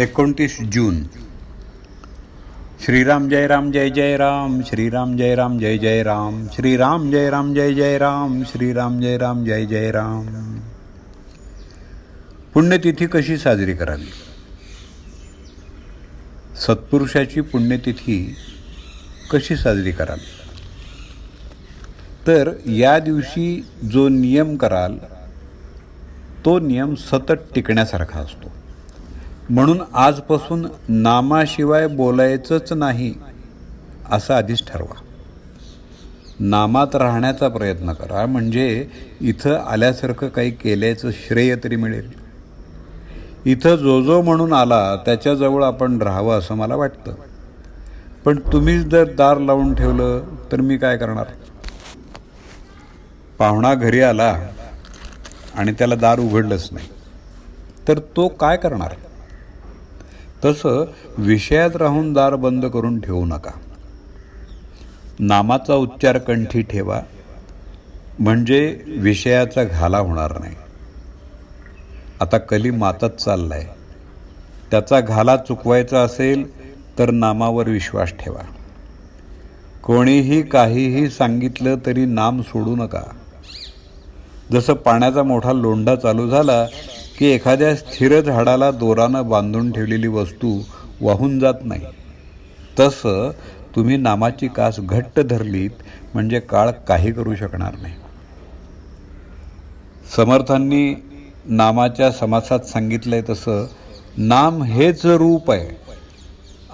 एकोणतीस जून. श्रीराम जय राम जय जय राम श्रीराम जय राम जय जय राम श्रीराम जय राम जय जय राम श्रीराम जय राम जय जय राम. पुण्यतिथी कशी साजरी करावी? सत्पुरुषाची पुण्यतिथी कशी साजरी करावी? तर या दिवशी जो नियम कराल तो नियम सतत टिकण्यासारखा असतो. म्हणून आजपासून नामाशिवाय बोलायचंच नाही असं आधीच ठरवा. नामात राहण्याचा प्रयत्न करा म्हणजे इथं आल्यासारखं काही केल्याचं श्रेय तरी मिळेल. इथं जो जो म्हणून आला त्याच्याजवळ आपण राहावं असं मला वाटतं. पण तुम्हीच जर दार लावून ठेवलं तर मी काय करणार? पाहुणा घरी आला आणि त्याला दार उघडलंच नाही. तर तो काय करणार? तसं विषयात राहून दार बंद करून ठेवू नका. नामाचा उच्चार कंठी ठेवा. म्हणजे विषयाचा घाला होणार नाही. आता कली मातच चाललाय. त्याचा घाला चुकवायचा असेल तर नामावर विश्वास ठेवा. कोणीही काहीही सांगितलं तरी नाम सोडू नका. जसं पाण्याचा मोठा लोंढा चालू झाला की एखाद्या स्थिर झाडाला दोरानं बांधून ठेवलेली वस्तू वाहून जात नाही. तसं तुम्ही नामाची कास घट्ट धरलीत म्हणजे काळ काही करू शकणार नाही. समर्थांनी नामाच्या समासात सांगितलंय तसं नाम हेच रूप आहे.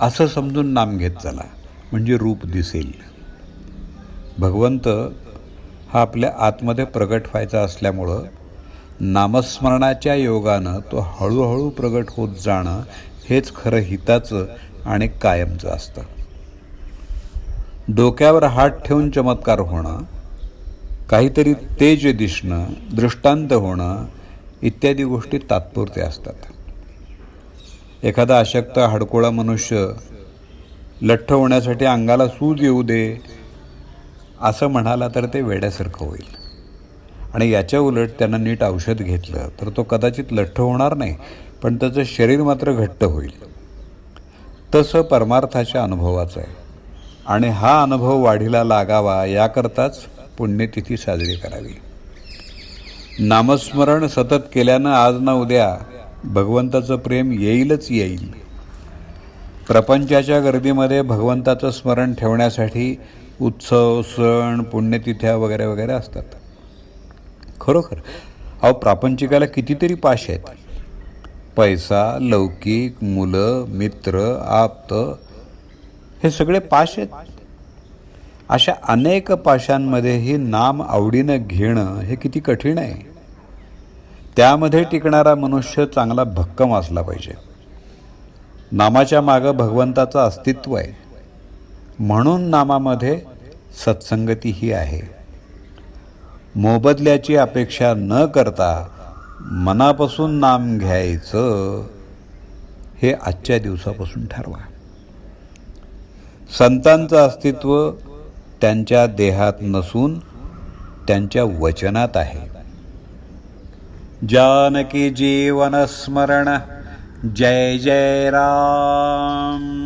असं समजून नाम घेत चला म्हणजे रूप दिसेल. भगवंत हा आपल्या आतमध्ये प्रगट व्हायचा असल्यामुळं नामस्मरणाच्या योगानं तो हळूहळू प्रगट होत जाणं हेच खरं हिताचं आणि कायमचं असतं. डोक्यावर हात ठेवून चमत्कार होणं काहीतरी तेज दिसणं दृष्टांत होणं इत्यादी गोष्टी तात्पुरते असतात. एखादा अशक्त हाडकोळा मनुष्य लठ्ठ होण्यासाठी अंगाला सूज येऊ दे असं म्हणाला तर ते वेड्यासारखं होईल. आणि याच्या उलट त्यानं नीट औषध घेतलं तर तो कदाचित लठ्ठ होणार नाही पण त्याचं शरीर मात्र घट्ट होईल. तसं परमार्थाच्या अनुभवाचं आहे. आणि हा अनुभव वाढीला लागावा याकरताच पुण्यतिथी साजरी करावी. नामस्मरण सतत केल्यानं आज ना उद्या भगवंताचं प्रेम येईलच येईल. प्रपंचाच्या गर्दीमध्ये भगवंताचं स्मरण ठेवण्यासाठी उत्सव सण पुण्यतिथ्या वगैरे वगैरे असतात. खरोखर. अहो प्रापंचिकाला कितीतरी पाश आहेत. पैसा लौकिक मुलं मित्र आप्त हे सगळे पाश आहेत. अशा अनेक पाशांमध्ये हे नाम आवडीनं घेणं हे किती कठीण आहे. त्यामध्ये टिकणारा मनुष्य चांगला भक्कम असला पाहिजे. नामाच्या मागं भगवंताचं अस्तित्व आहे. म्हणून नामामध्ये सत्संगती ही आहे. मोबदल्याची अपेक्षा न करता मनापासून नाम घ्यायचं हे आजच्या दिवसापासून ठरवा. संतांचं अस्तित्व त्यांच्या देहात नसून त्यांच्या वचनात आहे. जानकी जीवन स्मरण जय जय राम.